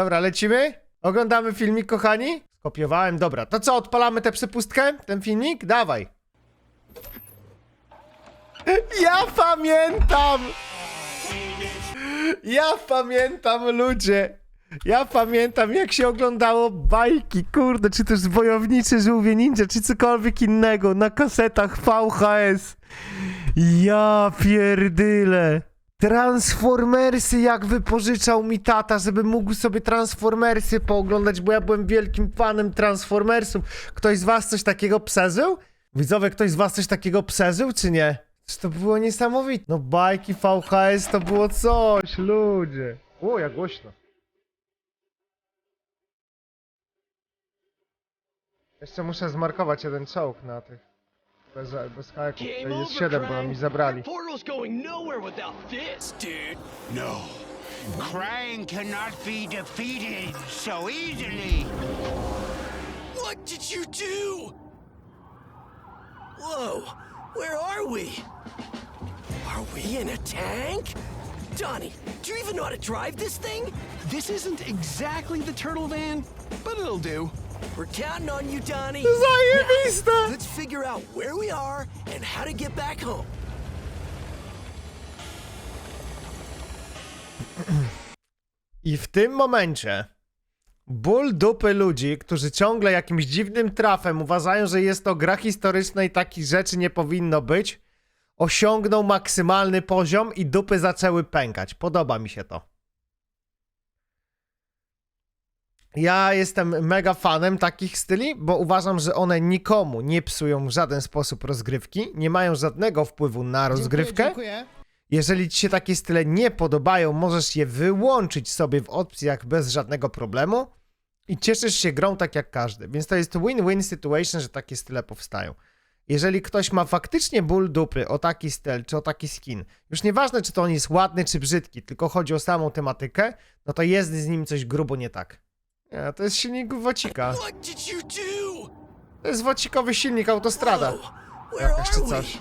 Dobra, lecimy? Oglądamy filmik, kochani? Skopiowałem, dobra. To co, odpalamy tę przepustkę? Ten filmik? Dawaj. Ja pamiętam! Ja pamiętam, ludzie! Ja pamiętam, jak się oglądało bajki, kurde, czy też z Wojowniczy Żółwie Ninja, czy cokolwiek innego, na kasetach VHS. Ja pierdyle. Transformersy jak wypożyczał mi tata, żeby mógł sobie Transformersy pooglądać, bo ja byłem wielkim fanem Transformersów. Ktoś z was coś takiego przeżył? Widzowie, ktoś z was coś takiego przeżył, czy nie? To było niesamowite. No bajki VHS to było coś, ludzie. O, jak głośno. Jeszcze muszę zmarkować jeden czołg na tych. Bez, bez hajaków. Game Tutaj jest over, 7, bo Krang. mi zabrali. Portal's going nowhere without this, dude. No. Krang cannot be defeated so easily. What did you do? Whoa, where are we? Are we in a tank? Donnie, do you even know how to drive this thing? This isn't exactly the turtle van, but it'll do. We're counting on you, Donnie. Zajebiste! Let's figure out where we are and how to get back home. I w tym momencie ból dupy ludzi, którzy ciągle jakimś dziwnym trafem uważają, że jest to gra historyczna i takich rzeczy nie powinno być, osiągnął maksymalny poziom i dupy zaczęły pękać. Podoba mi się to. Ja jestem mega fanem takich styli, bo uważam, że one nikomu nie psują w żaden sposób rozgrywki, nie mają żadnego wpływu na rozgrywkę. Dziękuję. Jeżeli ci się takie style nie podobają, możesz je wyłączyć sobie w opcjach bez żadnego problemu i cieszysz się grą tak jak każdy. Więc to jest win-win situation, że takie style powstają. Jeżeli ktoś ma faktycznie ból dupy o taki styl czy o taki skin, już nieważne czy to on jest ładny czy brzydki, tylko chodzi o samą tematykę, no to jest z nim coś grubo nie tak. Nie, to jest silnik Wocika. To jest wocikowy silnik autostrada. Where Jakaś czy coś.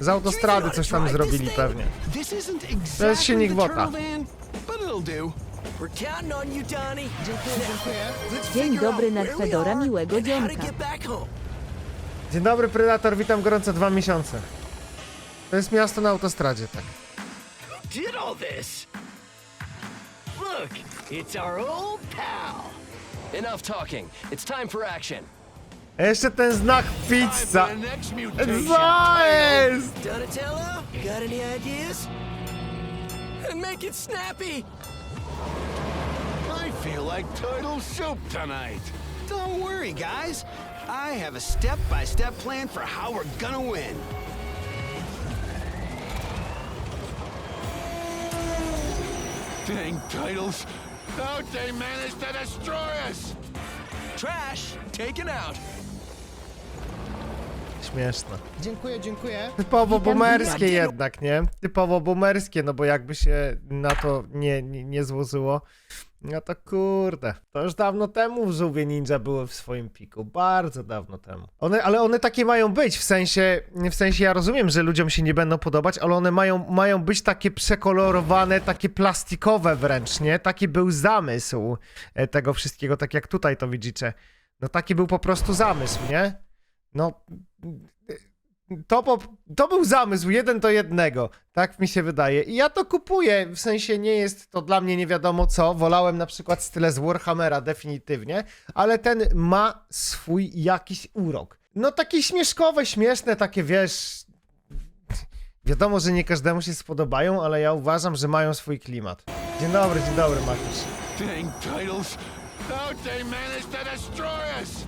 Z autostrady coś tam zrobili pewnie. Isn't exactly silnik Wota. Dzień dobry out na where we Fedora, miłego to dzionka. Dzień dobry, Predator, witam gorąco dwa miesiące. To jest miasto na autostradzie, tak. Did all this? Look, it's our old pal. Enough talking. It's time for action. A jeszcze ten znak pizza. The. Co jest? Donatello, got any ideas? And make it snappy. I feel like turtle soup tonight. Don't worry, guys. I have a step-by-step plan for how we're gonna win. Dang titles. How'd they manage to destroy us? Trash taken out. Śmieszne. Dziękuję, dziękuję. Typowo boomerskie jednak, nie? Typowo boomerskie, no bo jakby się na to nie, nie, nie złożyło, no to kurde. To już dawno temu żółwie ninja były w swoim piku. Bardzo dawno temu. One, ale one takie mają być, w sensie, w sensie ja rozumiem, że ludziom się nie będą podobać, ale one mają, mają być takie przekolorowane, takie plastikowe wręcz, nie? Taki był zamysł e, tego wszystkiego, tak jak tutaj to widzicie. No taki był po prostu zamysł, nie? No, to, po, to był zamysł, jeden do jednego. Tak mi się wydaje. I ja to kupuję, w sensie nie jest to dla mnie nie wiadomo co. Wolałem na przykład style z Warhammera definitywnie, ale ten ma swój jakiś urok. No takie śmieszkowe, śmieszne, takie wiesz... Wiadomo, że nie każdemu się spodobają, ale ja uważam, że mają swój klimat. Dzień dobry, dzień dobry, Makisz. Dang titles. How'd they manage to destroy us?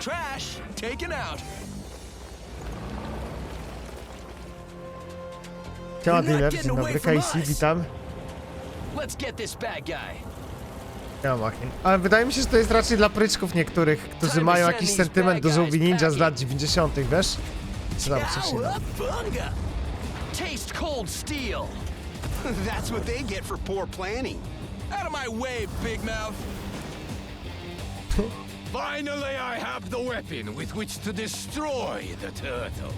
Trash taken out. Siema, dealer, dzień dobry, Casey, witam. Let's get this bad guy. Ja machin. Ale wydaje mi się, że to jest raczej dla pryczków niektórych, którzy mają jakiś sentyment do żółwi ninja z lat 90., wiesz? Czy tam coś innego. Cowabunga! Taste cold steel. That's what they get for poor planning. Out of my way, big mouth. Finally, I have the weapon with which to destroy the turtle.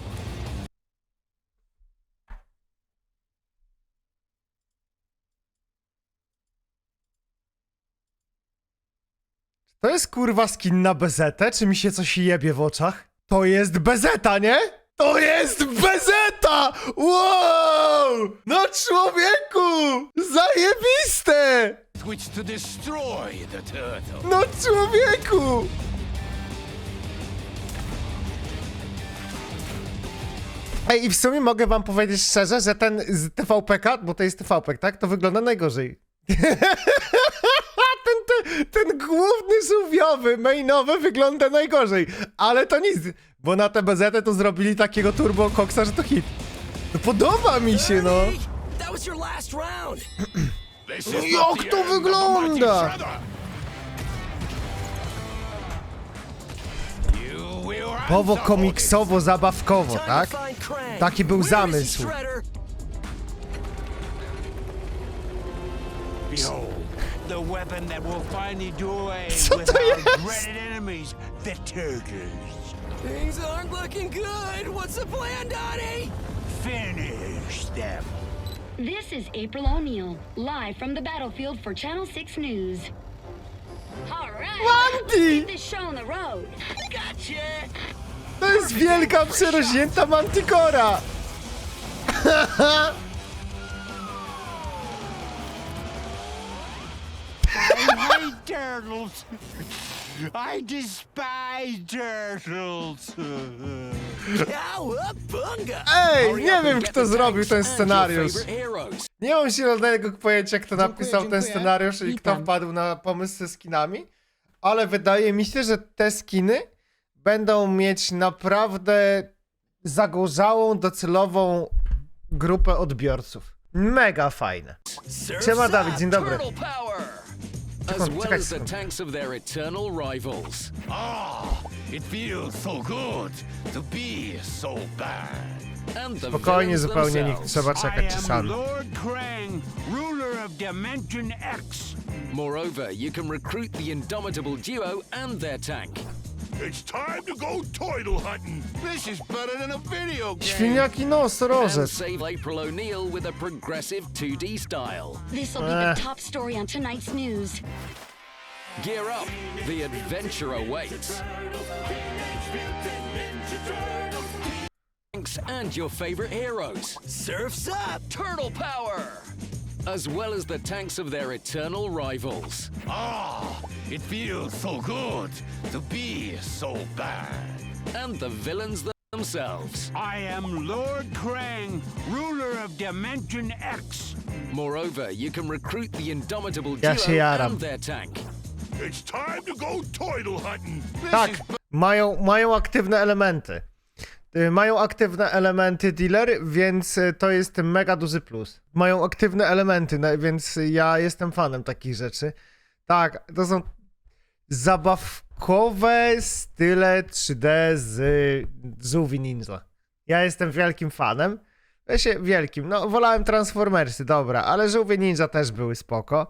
To jest kurwa skin na bezetę? Czy mi się coś jebie w oczach? To jest bezeta, nie? To jest bezeta! Wow! No człowieku! Zajebiste! Which to destroy the turtle. No człowieku! Ej, i w sumie mogę wam powiedzieć szczerze, że ten z TVPK, bo to jest TVP, tak? To wygląda najgorzej. ten, ten, ten główny żółwiowy, mainowy wygląda najgorzej. Ale to nic, bo na tę BZ to zrobili takiego turbo koksa, że to hit. No podoba mi się, no. That was your last round. Is Jak to wygląda? for komiksowo, zabawkowo, tak? Taki był zamysł. Co to jest? Things aren't looking good. What's the plan, Donnie? Finish them. This is April O'Neil, live from the battlefield for Channel 6 News. All right, Mandy! this show on the road. Gotcha. To jest wielka, przerośnięta mantikora! I hate turtles. I despise turtles. Ej, nie wiem kto zrobił ten scenariusz. Nie mam zielonego pojęcia kto napisał ten scenariusz i kto wpadł na pomysł ze skinami, ale wydaje mi się, że te skiny będą mieć naprawdę zagorzałą, docelową grupę odbiorców. Mega fajne. Siema. Dawid, dzień dobry. Turtle power! As well as the tanks of their eternal rivals. Ah, it feels so good to be so bad. And the Spokojnie, zupełnie nie themselves. trzeba I am. Lord Krang, ruler of Dimension X. Moreover, you can recruit the indomitable duo and their tank. It's time to go turtle hunting. This is better than a video game. Świniaki And nosorożec. save April O'Neil with a progressive 2D style. This will be the top story on tonight's news. Gear up, the adventure awaits. Tanks and your favorite heroes. Surf's up. Turtle power! As well as the tanks of their eternal rivals. Ah, it feels so good to be so bad. And the villains themselves. I am Lord Krang, ruler of Dimension X. Moreover, you can recruit the indomitable Ja duo and their tank. It's time to go turtle hunting. This Tak, is mają, mają aktywne elementy. Mają aktywne elementy dealer, więc to jest mega duży plus. Mają aktywne elementy, więc ja jestem fanem takich rzeczy. Tak, to są zabawkowe style 3D z Żółwi Ninja. Ja jestem wielkim fanem. Się wielkim, no wolałem Transformersy, dobra, ale Żółwie Ninja też były spoko.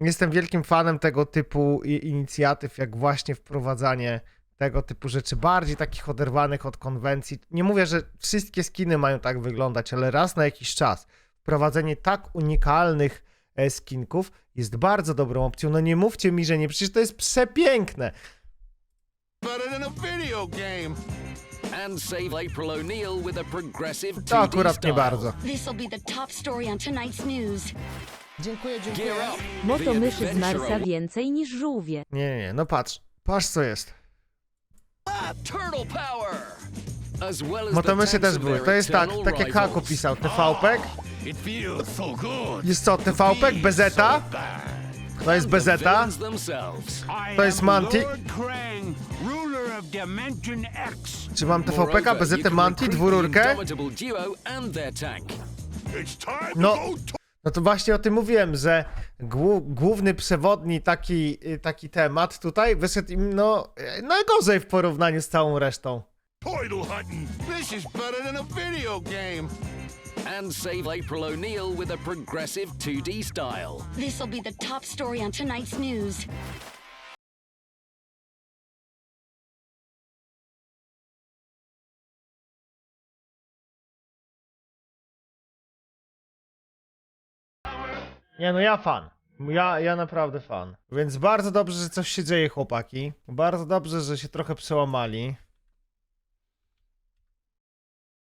Jestem wielkim fanem tego typu inicjatyw, jak właśnie wprowadzanie tego typu rzeczy, bardziej takich oderwanych od konwencji. Nie mówię, że wszystkie skiny mają tak wyglądać, ale raz na jakiś czas wprowadzenie tak unikalnych e, skinków jest bardzo dobrą opcją. No nie mówcie mi, że nie, przecież to jest przepiękne. better than a video game. And save April O'Neil with a progressive 2D To akurat nie bardzo. Dziękuję, dziękuję. Moto myszy z Marsa więcej niż żółwie. Nie, nie, nie, no patrz, patrz co jest. Turtle power! As well as Bo to the myszy tanks też były. To jest tak, tak jak. Haku pisał, TVP. It feels so good. Jest co, TVP, be Bezeta? To jest Bezeta. To jest Manti. Czy mam TVP, Moreover, you Bezetę, can Manti, dwururkę? No. No to właśnie o tym mówiłem, że główny przewodni taki, y, taki temat tutaj wyszedł im no y, najgorzej w porównaniu z całą resztą. This is better than a video game. And save April O'Neil with a progressive 2D style. This will be the top story on tonight's news. Nie no ja fan. Ja, ja naprawdę fan. Więc bardzo dobrze, że coś się dzieje, chłopaki. Bardzo dobrze, że się trochę przełamali.